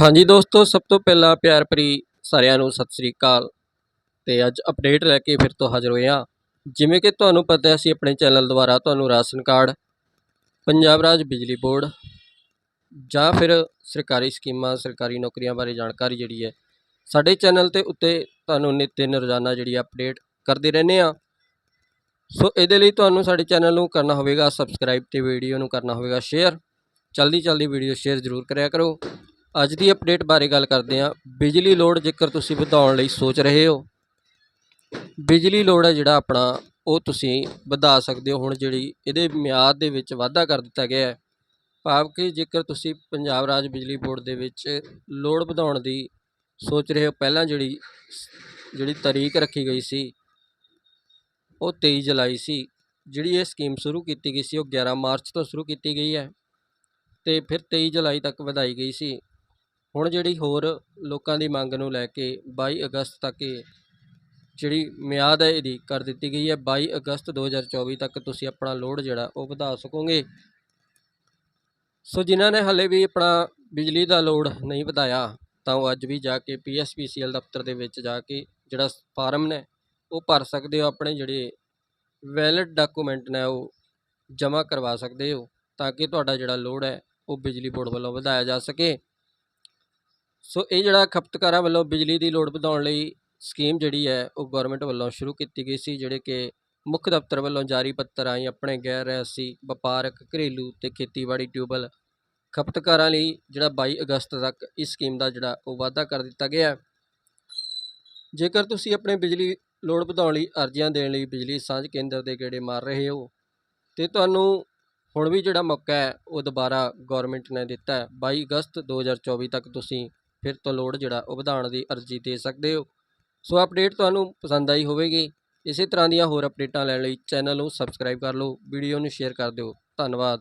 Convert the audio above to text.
ਹਾਂਜੀ ਦੋਸਤੋ, ਸਭ ਤੋਂ ਪਹਿਲਾਂ ਪਿਆਰ ਭਰੀ ਸਾਰਿਆਂ ਨੂੰ ਸਤਿ ਸ੍ਰੀ ਅਕਾਲ। ਤੇ ਅੱਜ ਅਪਡੇਟ ਲੈ ਕੇ ਫਿਰ ਤੋਂ ਹਾਜ਼ਰ ਹੋਏ ਹਾਂ। ਜਿਵੇਂ ਕਿ ਤੁਹਾਨੂੰ ਪਤਾ ਹੈ, ਅਸੀਂ ਆਪਣੇ ਚੈਨਲ ਦੁਆਰਾ ਤੁਹਾਨੂੰ ਰਾਸ਼ਨ ਕਾਰਡ, ਪੰਜਾਬ ਰਾਜ ਬਿਜਲੀ ਬੋਰਡ ਜਾਂ ਫਿਰ ਸਰਕਾਰੀ ਸਕੀਮਾਂ, ਸਰਕਾਰੀ ਨੌਕਰੀਆਂ ਬਾਰੇ ਜਾਣਕਾਰੀ ਜਿਹੜੀ ਹੈ, ਸਾਡੇ ਚੈਨਲ ਤੇ ਉੱਤੇ ਤੁਹਾਨੂੰ ਨਿਤ ਦਿਨ ਰੋਜ਼ਾਨਾ ਜਿਹੜੀ ਅਪਡੇਟ ਕਰਦੇ ਰਹਿੰਦੇ ਆ ਸੋ ਇਹਦੇ ਲਈ ਤੁਹਾਨੂੰ ਸਾਡੇ ਚੈਨਲ ਨੂੰ ਕਰਨਾ ਹੋਵੇਗਾ ਸਬਸਕ੍ਰਾਈਬ ਤੇ ਵੀਡੀਓ ਨੂੰ ਕਰਨਾ ਹੋਵੇਗਾ ਸ਼ੇਅਰ ਜਲਦੀ ਜਲਦੀ ਵੀਡੀਓ ਸ਼ੇਅਰ ਜ਼ਰੂਰ ਕਰਿਆ ਕਰੋ। ਅੱਜ ਦੀ ਅਪਡੇਟ ਬਾਰੇ ਗੱਲ ਕਰਦੇ ਹਾਂ। ਬਿਜਲੀ ਲੋਡ ਜੇਕਰ ਤੁਸੀਂ ਵਧਾਉਣ ਲਈ ਸੋਚ ਰਹੇ ਹੋ, ਬਿਜਲੀ ਲੋਡ ਹੈ ਜਿਹੜਾ ਆਪਣਾ, ਉਹ ਤੁਸੀਂ ਵਧਾ ਸਕਦੇ ਹੋ। ਹੁਣ ਜਿਹੜੀ ਇਹਦੇ ਮਿਆਦ ਦੇ ਵਿੱਚ ਵਾਧਾ ਕਰ ਦਿੱਤਾ ਗਿਆ ਹੈ। ਭਾਵ ਕਿ ਜੇਕਰ ਤੁਸੀਂ ਪੰਜਾਬ ਰਾਜ ਬਿਜਲੀ ਬੋਰਡ ਦੇ ਵਿੱਚ ਲੋਡ ਵਧਾਉਣ ਦੀ ਸੋਚ ਰਹੇ ਹੋ, ਪਹਿਲਾਂ ਜਿਹੜੀ ਜਿਹੜੀ ਤਾਰੀਖ ਰੱਖੀ ਗਈ ਸੀ, ਉਹ 23 ਜੁਲਾਈ ਸੀ। ਜਿਹੜੀ ਇਹ ਸਕੀਮ ਸ਼ੁਰੂ ਕੀਤੀ ਗਈ ਸੀ, ਉਹ 11 ਮਾਰਚ ਤੋਂ ਸ਼ੁਰੂ ਕੀਤੀ ਗਈ ਹੈ। ਤੇ ਫਿਰ 23 ਜੁਲਾਈ ਤੱਕ ਵਧਾਈ ਗਈ ਸੀ। ਹੁਣ ਜਿਹੜੀ ਹੋਰ ਲੋਕਾਂ ਦੀ ਮੰਗ ਨੂੰ ਲੈ ਕੇ 22 ਅਗਸਤ ਤੱਕ ਇਹ ਜਿਹੜੀ ਮਿਆਦ ਹੈ ਇਹਦੀ ਕਰ ਦਿੱਤੀ ਗਈ ਹੈ। 22 ਅਗਸਤ 2024 ਤੱਕ ਤੁਸੀਂ ਆਪਣਾ ਲੋਡ ਜਿਹੜਾ ਉਹ ਵਧਾ ਸਕੋਗੇ। ਸੋ ਜਿਨ੍ਹਾਂ ਨੇ ਹਲੇ ਵੀ ਆਪਣਾ ਬਿਜਲੀ ਦਾ ਲੋਡ ਨਹੀਂ ਵਧਾਇਆ, ਤਾਂ ਉਹ ਅੱਜ ਵੀ ਜਾ ਕੇ ਪੀਐਸਪੀਸੀਐਲ ਦਫ਼ਤਰ ਦੇ ਵਿੱਚ ਜਾ ਕੇ ਜਿਹੜਾ ਫਾਰਮ ਨੇ, ਉਹ ਭਰ ਸਕਦੇ ਹੋ। ਆਪਣੇ ਜਿਹੜੇ ਵੈਲਿਡ ਡਾਕੂਮੈਂਟ ਨੇ ਉਹ ਜਮ੍ਹਾਂ ਕਰਵਾ ਸਕਦੇ ਹੋ, ਤਾਂ ਕਿ ਤੁਹਾਡਾ ਜਿਹੜਾ ਲੋਡ ਹੈ ਉਹ ਬਿਜਲੀ ਬੋਰਡ ਵੱਲੋਂ ਵਧਾਇਆ ਜਾ ਸਕੇ। ਸੋ ਇਹ ਜਿਹੜਾ ਖਪਤਕਾਰਾਂ ਵੱਲੋਂ ਬਿਜਲੀ ਦੀ ਲੋੜ ਵਧਾਉਣ ਲਈ ਸਕੀਮ ਜਿਹੜੀ ਹੈ, ਉਹ ਗਵਰਨਮੈਂਟ ਵੱਲੋਂ ਸ਼ੁਰੂ ਕੀਤੀ ਗਈ ਸੀ, ਜਿਹੜੇ ਕਿ ਮੁੱਖ ਦਫ਼ਤਰ ਵੱਲੋਂ ਜਾਰੀ ਪੱਤਰ ਆਈ ਆਪਣੇ ਗੈਰ ਰਿਆਸੀ ਵਪਾਰਕ, ਘਰੇਲੂ ਤੇ ਖੇਤੀਬਾੜੀ ਟਿਊਬਲ ਖਪਤਕਾਰਾਂ ਲਈ ਜਿਹੜਾ 22 ਅਗਸਤ ਤੱਕ ਇਸ ਸਕੀਮ ਦਾ ਜਿਹੜਾ ਉਹ ਵਾਅਦਾ ਕਰ ਦਿੱਤਾ ਗਿਆ ਜੇਕਰ ਤੁਸੀਂ ਆਪਣੇ ਬਿਜਲੀ ਲੋੜ ਵਧਾਉਣ ਲਈ ਅਰਜ਼ੀਆਂ ਦੇਣ ਲਈ ਬਿਜਲੀ ਸਾਂਝ ਕੇਂਦਰ ਦੇ ਗੇੜੇ ਮਾਰ ਰਹੇ ਹੋ, ਤੇ ਤੁਹਾਨੂੰ ਹੁਣ ਵੀ ਜਿਹੜਾ ਮੌਕਾ ਹੈ, ਉਹ ਦੁਬਾਰਾ ਗਵਰਨਮੈਂਟ ਨੇ ਦਿੱਤਾ ਹੈ। 22 ਅਗਸਤ 2024 ਤੱਕ ਤੁਸੀਂ ਫਿਰ ਤੋਂ ਲੋੜ ਜਿਹੜਾ, ਉਹ ਵਧਾਉਣ ਦੀ ਅਰਜ਼ੀ ਦੇ ਸਕਦੇ ਹੋ। ਸੋ ਅਪਡੇਟ ਤੁਹਾਨੂੰ ਪਸੰਦ ਆਈ ਹੋਵੇਗੀ। ਇਸੇ ਤਰ੍ਹਾਂ ਦੀਆਂ ਹੋਰ ਅਪਡੇਟਾਂ ਲੈਣ ਲਈ ਚੈਨਲ ਨੂੰ ਸਬਸਕ੍ਰਾਈਬ ਕਰ ਲਓ ਵੀਡੀਓ ਨੂੰ ਸ਼ੇਅਰ ਕਰ ਦਿਓ। ਧੰਨਵਾਦ।